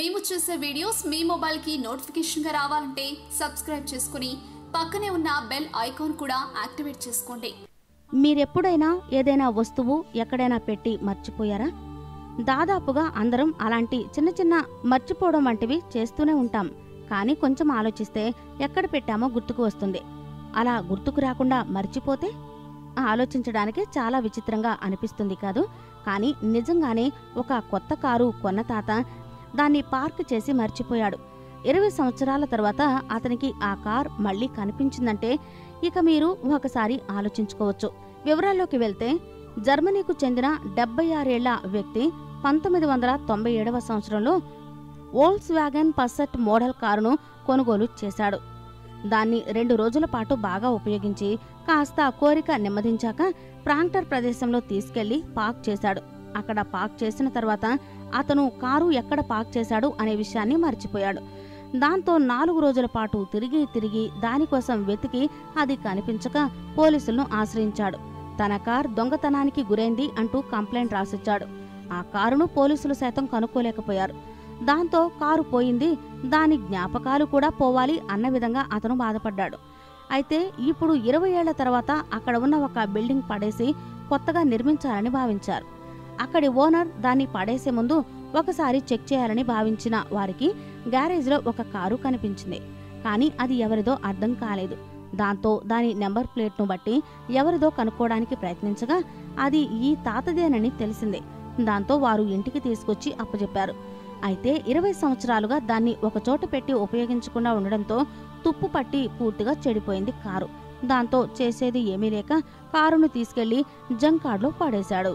మేము చేసే వీడియోస్ మీ మొబైల్కి నోటిఫికేషన్గా రావాలంటే సబ్స్క్రైబ్ చేసుకుని పక్కనే ఉన్న బెల్ ఐకాన్ కూడా యాక్టివేట్ చేసుకోండి. మీరెప్పుడైనా ఏదైనా వస్తువు ఎక్కడైనా పెట్టి మర్చిపోయారా? దాదాపుగా అందరం అలాంటి చిన్న చిన్న మర్చిపోవడం వంటివి చేస్తూనే ఉంటాం. కానీ కొంచెం ఆలోచిస్తే ఎక్కడ పెట్టామో గుర్తుకు వస్తుంది. అలా గుర్తుకు రాకుండా మర్చిపోతే? ఆలోచించడానికి చాలా విచిత్రంగా అనిపిస్తుంది కాదు. కానీ నిజంగానే ఒక కొత్త కారు కొన్న తాత దాన్ని పార్క్ చేసి మర్చిపోయాడు. ఇరవై సంవత్సరాల తర్వాత అతనికి ఆ కార్ మళ్ళీ కనిపించిందంటే ఇక మీరు ఒకసారి ఆలోచించుకోవచ్చు. వివరాల్లోకి వెళ్తే జర్మనీకు చెందిన డెబ్బై ఆరేళ్ళ వ్యక్తి పంతొమ్మిది వందల తొంభై ఏడవ సంవత్సరంలో ఓల్స్ వ్యాగన్ పసెట్ మోడల్ కారును కొనుగోలు చేశాడు. దాన్ని రెండు రోజుల పాటు బాగా ఉపయోగించి కాస్త కోరిక నెమ్మదించాక ప్రాంక్టర్ ప్రదేశంలో తీసుకెళ్ళి పార్క్ చేశాడు. అక్కడ పార్క్ చేసిన తర్వాత అతను కారు ఎక్కడ పార్క్ చేశాడు అనే విషయాన్ని మర్చిపోయాడు. దాంతో నాలుగు రోజుల పాటు తిరిగి తిరిగి దానికోసం వెతికి అది కనిపించక పోలీసులను ఆశ్రయించాడు. తన కార్ దొంగతనానికి గురైంది అంటూ కంప్లైంట్ రాసిచ్చాడు. ఆ కారును పోలీసులు సైతం కనుక్కోలేకపోయారు. దాంతో కారు పోయింది దాని జ్ఞాపకాలు కూడా పోవాలి అన్న విధంగా అతను బాధపడ్డాడు. అయితే ఇప్పుడు ఇరవై ఏళ్ళ తర్వాత అక్కడ ఉన్న ఒక బిల్డింగ్ పడేసి కొత్తగా నిర్మించాలని భావించారు. అక్కడి ఓనర్ దాన్ని పడేసే ముందు ఒకసారి చెక్ చేయాలని భావించిన వారికి గ్యారేజ్లో ఒక కారు కనిపించింది. కానీ అది ఎవరిదో అర్థం కాలేదు. దాంతో దాని నెంబర్ ప్లేట్ను బట్టి ఎవరిదో కనుక్కోవడానికి ప్రయత్నించగా అది ఈ తాతదేనని తెలిసింది. దాంతో వారు ఇంటికి తీసుకొచ్చి అప్పచెప్పారు అయితే ఇరవై సంవత్సరాలుగా దాన్ని ఒకచోట పెట్టి ఉపయోగించకుండా ఉండడంతో తుప్పు పట్టి పూర్తిగా చెడిపోయింది కారు. దాంతో చేసేది ఏమీ లేక కారును తీసుకెళ్ళి జంకాడ్లో పడేశాడు.